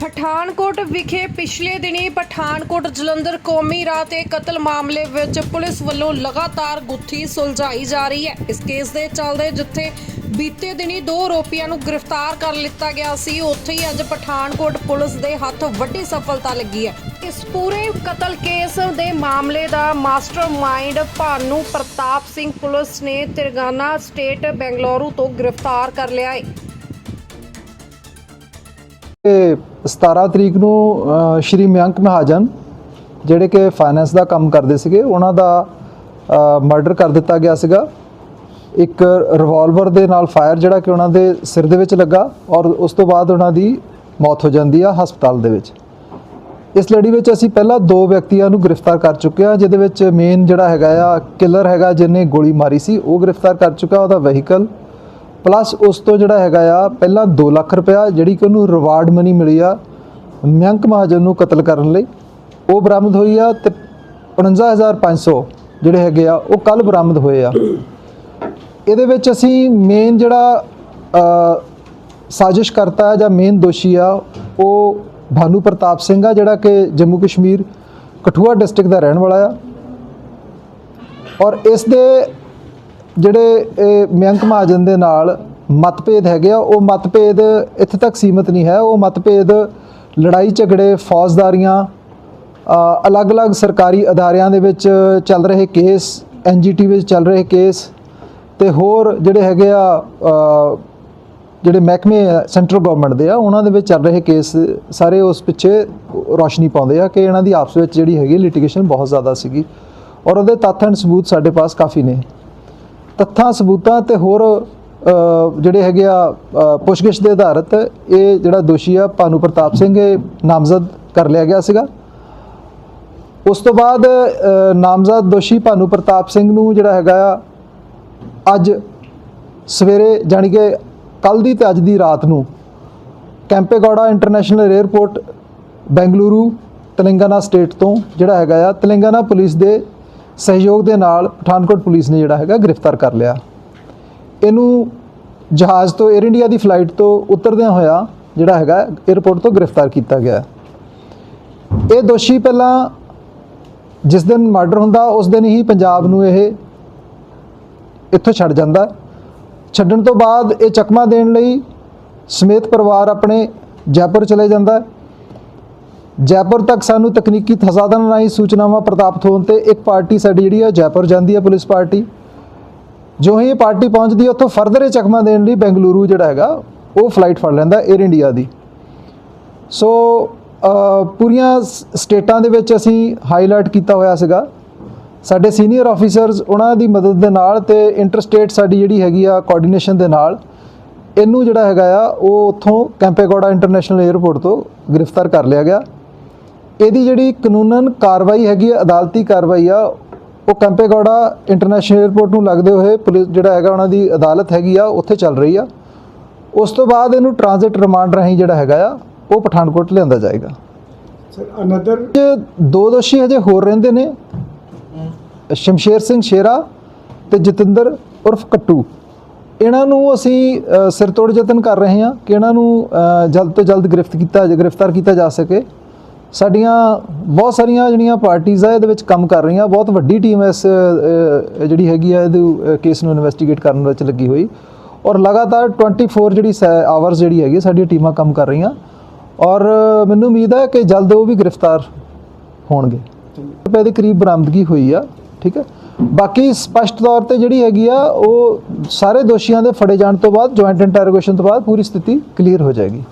ਪਠਾਨਕੋਟ ਵਿਖੇ ਪਿਛਲੇ ਦਿਨੀ ਪਠਾਨਕੋਟ ਜਲੰਧਰ ਕੌਮੀ ਰਾਹ ਤੇ ਕਤਲ ਮਾਮਲੇ ਵਿੱਚ ਪੁਲਿਸ ਵੱਲੋਂ ਲਗਾਤਾਰ ਗੁੱਥੀ ਸੁਲਝਾਈ ਜਾ ਰਹੀ ਹੈ। ਇਸ ਕੇਸ ਦੇ ਚੱਲਦੇ ਜਿੱਥੇ ਬੀਤੇ ਦਿਨੀ ਦੋ ਆਰੋਪੀਆਂ ਨੂੰ ਗ੍ਰਿਫਤਾਰ ਕਰ ਲਿੱਤਾ ਗਿਆ ਸੀ, ਉੱਥੇ ਹੀ ਅੱਜ ਪਠਾਨਕੋਟ ਪੁਲਿਸ ਦੇ ਹੱਥ ਵੱਡੀ ਸਫਲਤਾ ਲੱਗੀ ਹੈ। ਇਸ ਪੂਰੇ ਕਤਲ ਕੇਸ ਦੇ ਮਾਮਲੇ ਦਾ ਮਾਸਟਰਮਾਈਂਡ ਭਾਨੂ ਪ੍ਰਤਾਪ ਸਿੰਘ ਪੁਲਿਸ ਨੇ ਤਿਰਗਾਨਾ ਸਟੇਟ ਬੈਂਗਲੁਰੂ ਤੋਂ ਗ੍ਰਿਫਤਾਰ ਕਰ ਲਿਆ ਹੈ। 17 ਤਰੀਕ ਨੂੰ ਸ਼੍ਰੀ ਮਯੰਕ ਮਹਾਜਨ ਜਿਹੜੇ ਕਿ ਫਾਈਨੈਂਸ ਦਾ ਕੰਮ ਕਰਦੇ ਸੀਗੇ, ਉਹਨਾਂ ਦਾ ਮਰਡਰ ਕਰ ਦਿੱਤਾ ਗਿਆ ਸੀਗਾ। ਇੱਕ ਰਿਵਾਲਵਰ ਦੇ ਨਾਲ ਫਾਇਰ ਜਿਹੜਾ ਕਿ ਉਹਨਾਂ ਦੇ ਸਿਰ ਦੇ ਵਿੱਚ ਲੱਗਾ ਔਰ ਉਸ ਤੋਂ ਬਾਅਦ ਉਹਨਾਂ ਦੀ ਮੌਤ ਹੋ ਜਾਂਦੀ ਆ ਹਸਪਤਾਲ ਦੇ ਵਿੱਚ। ਇਸ ਲੜੀ ਵਿੱਚ ਅਸੀਂ ਪਹਿਲਾਂ ਦੋ ਵਿਅਕਤੀਆਂ ਨੂੰ ਗ੍ਰਿਫਤਾਰ ਕਰ ਚੁੱਕੇ ਹਾਂ, ਜਿਹਦੇ ਵਿੱਚ ਮੇਨ ਜਿਹੜਾ ਹੈਗਾ ਆ ਕਿਲਰ ਹੈਗਾ ਜਿਹਨੇ ਗੋਲੀ ਮਾਰੀ ਸੀ, ਉਹ ਗ੍ਰਿਫਤਾਰ ਕਰ ਚੁੱਕਾ, ਉਹਦਾ ਵਹੀਕਲ ਪਲੱਸ ਉਸ ਤੋਂ ਜਿਹੜਾ ਹੈਗਾ ਆ, ਪਹਿਲਾਂ 2 ਲੱਖ ਰੁਪਇਆ ਜਿਹੜੀ ਕਿ ਉਹਨੂੰ ਰਿਵਾਰਡ ਮਨੀ ਮਿਲੀ ਆ ਮਯੰਕ ਮਹਾਜਨ ਨੂੰ ਕਤਲ ਕਰਨ ਲਈ। ਉਹ ਬਰਾਮਦ ਹੋਈ ਆ ਤੇ 49500 ਜਿਹੜੇ ਹੈਗੇ ਆ, ਉਹ ਕੱਲ ਬਰਾਮਦ ਹੋਏ ਆ। ਇਹਦੇ ਵਿੱਚ ਅਸੀਂ ਮੇਨ ਜਿਹੜਾ ਸਾਜ਼ਿਸ਼ ਕਰਤਾ ਜਾਂ ਮੇਨ ਦੋਸ਼ੀ ਆ, ਉਹ ਭਾਨੂ ਪ੍ਰਤਾਪ ਸਿੰਘ ਆ, ਜਿਹੜਾ ਕਿ ਜੰਮੂ ਕਸ਼ਮੀਰ ਕਠੂਆ ਡਿਸਟ੍ਰਿਕਟ ਦਾ ਰਹਿਣ ਵਾਲਾ ਆ। ਔਰ ਇਸ ਦੇ ਜਿਹੜੇ, ਇਹ ਮਯੰਕ ਮਹਾਜਨ ਦੇ ਨਾਲ ਮਤਭੇਦ ਹੈਗੇ ਆ, ਉਹ ਮਤਭੇਦ ਇੱਥੇ ਤੱਕ ਸੀਮਿਤ ਨਹੀਂ ਹੈ। ਉਹ ਮਤਭੇਦ ਲੜਾਈ ਝਗੜੇ, ਫੌਜਦਾਰੀਆਂ ਅਲੱਗ-ਅਲੱਗ ਸਰਕਾਰੀ ਅਦਾਰਿਆਂ ਦੇ ਵਿੱਚ ਚੱਲ ਰਹੇ ਕੇਸ ਐਨਜੀਟੀ ਵਿੱਚ ਚੱਲ ਰਹੇ ਕੇਸ ਤੇ ਹੋਰ ਜਿਹੜੇ ਹੈਗੇ ਆ ਜਿਹੜੇ ਮਹਿਕਮੇ ਸੈਂਟਰਲ ਗਵਰਨਮੈਂਟ ਦੇ ਆ, ਉਹਨਾਂ ਦੇ ਵਿੱਚ ਚੱਲ ਰਹੇ ਕੇਸ ਸਾਰੇ ਉਸ ਪਿੱਛੇ ਰੋਸ਼ਨੀ ਪਾਉਂਦੇ ਆ ਕਿ ਇਹਨਾਂ ਦੀ ਆਪਸ ਵਿੱਚ ਜਿਹੜੀ ਹੈਗੀ ਲਿਟੀਗੇਸ਼ਨ ਬਹੁਤ ਜ਼ਿਆਦਾ ਸੀਗੀ। ਔਰ ਉਹਦੇ ਤੱਥ ਐਂਡ ਸਬੂਤ ਸਾਡੇ ਪਾਸ ਕਾਫੀ ਨੇ। ਤੱਥਾਂ, ਸਬੂਤਾਂ ਤੇ ਹੋਰ ਜਿਹੜੇ ਹੈਗੇ ਆ ਪੁੱਛਗਿੱਛ ਦੇ ਆਧਾਰਿਤ ਇਹ ਜਿਹੜਾ ਦੋਸ਼ੀ ਆ, ਭਾਨੂ ਪ੍ਰਤਾਪ ਸਿੰਘ, ਇਹ ਨਾਮਜ਼ਦ ਕਰ ਲਿਆ ਗਿਆ ਸੀਗਾ। ਉਸ ਤੋਂ ਬਾਅਦ ਨਾਮਜ਼ਦ ਦੋਸ਼ੀ ਭਾਨੂ ਪ੍ਰਤਾਪ ਸਿੰਘ ਨੂੰ ਜਿਹੜਾ ਹੈਗਾ ਆ, ਅੱਜ ਸਵੇਰੇ ਜਾਣੀ ਕਿ ਕੱਲ ਦੀ ਤੇ ਅੱਜ ਦੀ ਰਾਤ ਨੂੰ Kempegowda international airport Bengaluru, Telangana state ਤੋਂ ਜਿਹੜਾ ਹੈਗਾ ਆ, ਤੇਲੰਗਾਨਾ ਪੁਲਿਸ ਦੇ ਸਹਿਯੋਗ ਦੇ ਨਾਲ ਪਠਾਨਕੋਟ ਪੁਲਿਸ ਨੇ ਜਿਹੜਾ ਹੈਗਾ ਗ੍ਰਿਫਤਾਰ ਕਰ ਲਿਆ। ਇਹਨੂੰ ਜਹਾਜ਼ ਤੋਂ 에ਅਰ ਇੰਡੀਆ ਦੀ ਫਲਾਈਟ ਤੋਂ ਉਤਰਦਿਆਂ ਹੋਇਆ ਜਿਹੜਾ ਹੈਗਾ 에ਅਰਪੋਰਟ ਤੋਂ ਗ੍ਰਿਫਤਾਰ ਕੀਤਾ ਗਿਆ। ਇਹ ਦੋਸ਼ੀ ਪਹਿਲਾਂ ਜਿਸ ਦਿਨ ਮਰਡਰ ਹੁੰਦਾ, ਉਸ ਦਿਨ ਹੀ ਪੰਜਾਬ ਨੂੰ ਇਹ ਇੱਥੋਂ ਛੱਡ ਜਾਂਦਾ। ਛੱਡਣ ਤੋਂ ਬਾਅਦ ਇਹ ਚਕਮਾ ਦੇਣ ਲਈ ਸਮੇਤ ਪਰਿਵਾਰ ਆਪਣੇ ਜੈਪੁਰ ਚਲੇ ਜਾਂਦਾ। ਜੈਪੁਰ ਤੱਕ ਸਾਨੂੰ ਤਕਨੀਕੀ ਤਜ਼ਾਦਾਂ ਰਾਹੀਂ ਸੂਚਨਾਵਾਂ ਪ੍ਰਾਪਤ ਹੋਣ ਤੇ ਇੱਕ ਪਾਰਟੀ ਸਾਡੀ ਜਿਹੜੀ ਹੈ ਜੈਪੁਰ ਜਾਂਦੀ ਹੈ ਪੁਲਿਸ ਪਾਰਟੀ। ਜੋ ਹੀ ਇਹ ਪਾਰਟੀ ਪਹੁੰਚਦੀ ਹੈ ਉੱਥੋਂ ਫਰਦਰ ਇਹ ਚਕਮਾ ਦੇਣ ਲਈ ਬੈਂਗਲੁਰੂ ਜਿਹੜਾ ਹੈਗਾ, ਉਹ ਫਲਾਈਟ ਫੜ ਲੈਂਦਾ 에ਅਰ ਇੰਡੀਆ ਦੀ ਸੋ ਪੂਰੀਆਂ ਸਟੇਟਾਂ ਦੇ ਵਿੱਚ ਅਸੀਂ ਹਾਈਲਾਈਟ ਕੀਤਾ ਹੋਇਆ ਸੀਗਾ। ਸਾਡੇ ਸੀਨੀਅਰ ਆਫੀਸਰਸ ਉਹਨਾਂ ਦੀ ਮਦਦ ਦੇ ਨਾਲ ਤੇ ਇੰਟਰਸਟੇਟ ਸਾਡੀ ਜਿਹੜੀ ਹੈਗੀ ਆ ਕੋਆਰਡੀਨੇਸ਼ਨ ਦੇ ਨਾਲ, ਇਹਨੂੰ ਜਿਹੜਾ ਹੈਗਾ ਆ, ਉਹ ਉੱਥੋਂ ਕੈਂਪੇਗੌੜਾ ਇੰਟਰਨੈਸ਼ਨਲ 에ਅਰਪੋਰਟ ਤੋਂ ਗ੍ਰਿਫਤਾਰ ਕਰ ਲਿਆ ਗਿਆ। ਇਹਦੀ ਜਿਹੜੀ ਕਾਨੂੰਨਨ ਕਾਰਵਾਈ ਹੈਗੀ ਆ ਅਦਾਲਤੀ ਕਾਰਵਾਈ ਆ ਉਹ ਕੈਂਪੇਗੌੜਾ ਇੰਟਰਨੈਸ਼ਨਲ 에ਅਰਪੋਰਟ ਨੂੰ ਲੱਗਦੇ ਹੋਏ ਪੁਲਿਸ ਜਿਹੜਾ ਹੈਗਾ ਉਹਨਾਂ ਦੀ ਅਦਾਲਤ ਹੈਗੀ ਆ ਉੱਥੇ ਚੱਲ ਰਹੀ ਆ। ਉਸ ਤੋਂ ਬਾਅਦ ਇਹਨੂੰ ਟ੍ਰਾਂਜ਼ਿਟ ਰਿਮਾਂਡ ਰਾਹੀਂ ਜਿਹੜਾ ਹੈਗਾ ਆ ਉਹ ਪਠਾਨਕੋਟ ਲਿਆਂਦਾ ਜਾਏਗਾ। Another ਇਹ ਦੋ ਦੋਸ਼ੀ ਹਜੇ ਹੋਰ ਰਹਿੰਦੇ ਨੇ। ਸ਼ਮਸ਼ੇਰ ਸਿੰਘ ਸ਼ੇਰਾ ਤੇ ਜਤਿੰਦਰ ਉਰਫ ਕੱਟੂ। ਇਹਨਾਂ ਨੂੰ ਅਸੀਂ ਅ, ਸਿਰਤੋੜ ਯਤਨ ਕਰ ਰਹੇ ਹਾਂ ਕਿ ਇਹਨਾਂ ਨੂੰ ਜਲਦ ਤੋਂ ਜਲਦ ਗ੍ਰਿਫਤ ਕੀਤਾ ਗ੍ਰਿਫਤਾਰ ਕੀਤਾ ਜਾ ਸਕੇ। ਸਾਡੀਆਂ ਬਹੁਤ ਸਾਰੀਆਂ ਜਿਹੜੀਆਂ ਪਾਰਟੀਆਂ ਆ, ਇਹਦੇ ਵਿੱਚ ਕੰਮ ਕਰ ਰਹੀਆਂ। ਬਹੁਤ ਵੱਡੀ ਟੀਮ ਇਸ ਜਿਹੜੀ ਹੈਗੀ ਆ, ਇਹਦੇ ਕੇਸ ਨੂੰ ਇਨਵੈਸਟੀਗੇਟ ਕਰਨ ਵਿੱਚ ਲੱਗੀ ਹੋਈ। ਔਰ ਲਗਾਤਾਰ 24 ਜਿਹੜੀ ਆਵਰਸ ਜਿਹੜੀ ਹੈਗੀ ਸਾਡੀਆਂ ਟੀਮਾਂ ਕੰਮ ਕਰ ਰਹੀਆਂ। ਔਰ ਮੈਨੂੰ ਉਮੀਦ ਹੈ ਕਿ ਜਲਦ ਉਹ ਵੀ ਗ੍ਰਿਫਤਾਰ ਹੋਣਗੇ। ਰੁਪਏ ਦੇ ਕਰੀਬ ਬਰਾਮਦਗੀ ਹੋਈ ਆ, ਠੀਕ ਹੈ ਬਾਕੀ ਸਪਸ਼ਟ ਤੌਰ ਤੇ ਜਿਹੜੀ ਹੈਗੀ ਆ, ਉਹ ਸਾਰੇ ਦੋਸ਼ੀਆਂ ਦੇ ਫੜੇ ਜਾਣ ਤੋਂ ਬਾਅਦ ਜੁਆਇੰਟ ਇੰਟਰੋਗੇਸ਼ਨ ਤੋਂ ਬਾਅਦ ਪੂਰੀ ਸਥਿਤੀ ਕਲੀਅਰ ਹੋ ਜਾਏਗੀ।